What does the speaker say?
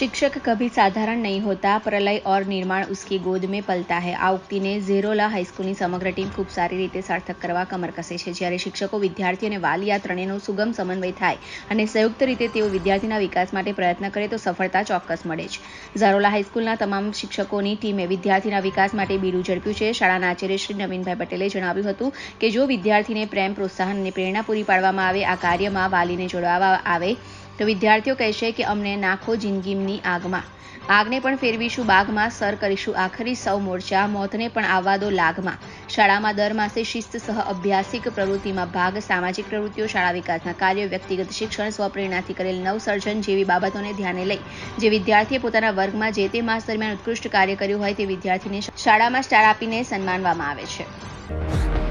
शिक्षक कभी साधारण नहीं होता प्रलय और निर्माण उसकी गोद में पलता है આ ઉક્તિને ઝેરોલા હાઈસ્કૂલની સમગ્ર ટીમ ખૂબ સારી રીતે સાર્થક કરવા કમર કસે છે જ્યારે શિક્ષકો વિદ્યાર્થીઓ અને વાલી આ ત્રણેયનો સુગમ સમન્વય થાય અને સંયુક્ત રીતે તેઓ વિદ્યાર્થીના વિકાસ માટે પ્રયત્ન કરે તો સફળતા ચોક્કસ મળે જ ઝારોલા હાઈસ્કૂલના તમામ શિક્ષકોની ટીમે વિદ્યાર્થીના વિકાસ માટે બીડું ઝડપ્યું છે શાળાના આચાર્ય શ્રી નવીનભાઈ પટેલે જણાવ્યું હતું કે જો વિદ્યાર્થીને પ્રેમ પ્રોત્સાહન અને પ્રેરણા પૂરી પાડવામાં આવે આ કાર્યમાં વાલીને જોડવા આવે તો વિદ્યાર્થીઓ કહેશે કે અમને નાખો જિંદગીની આગમાં. આગને પણ ફેરવીશું બાગમાં સર કરીશું આખરી સૌ મોરચા, મોતને પણ આવવા દો લાગમાં. શાળામાં દર માસે શિસ્ત સહ અભ્યાસિક પ્રવૃત્તિમાં ભાગ, સામાજિક પ્રવૃત્તિઓ, શાળા વિકાસના કાર્યો, વ્યક્તિગત શિક્ષણ, સ્વપ્રેરણાથી કરેલ નવસર્જન જેવી બાબતોને ધ્યાને લઈ. જે વિદ્યાર્થીએ પોતાના વર્ગમાં જે તે માસ દરમિયાન ઉત્કૃષ્ટ કાર્ય કર્યું હોય તે વિદ્યાર્થીને શાળામાં સ્ટાર આપીને સન્માનવામાં આવે છે.